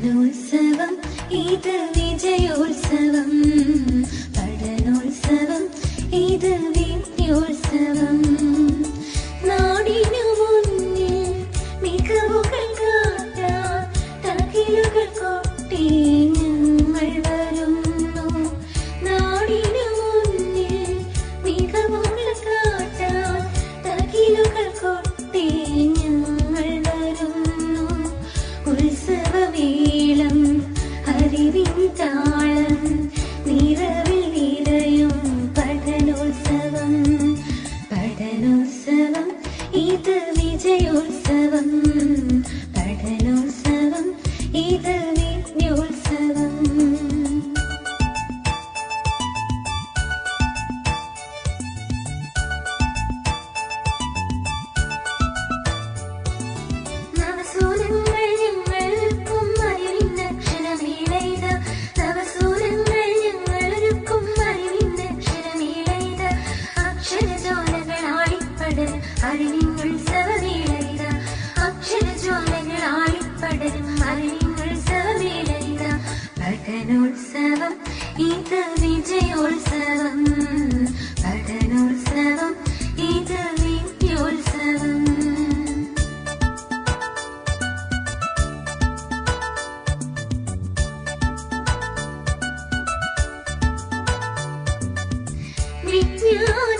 പഠനോത്സവം ഇത് വിജയോത്സവം. പഠനോത്സവം ഇത് വിദ്യോത്സവം ഇത് വിജയോത്സവം പഠനോത്സവം. ഇത് അറിവുകൾ സവമേളയിത അക്ഷരജ്വാലകൾ ആളിപ്പടരും അറിവുകൾ സവമേളയിത പഠനോത്സവം ഇത് വിജയോത്സവം പഠനോത്സവം ഇത് വിജയോത്സവം വിജ്ഞാന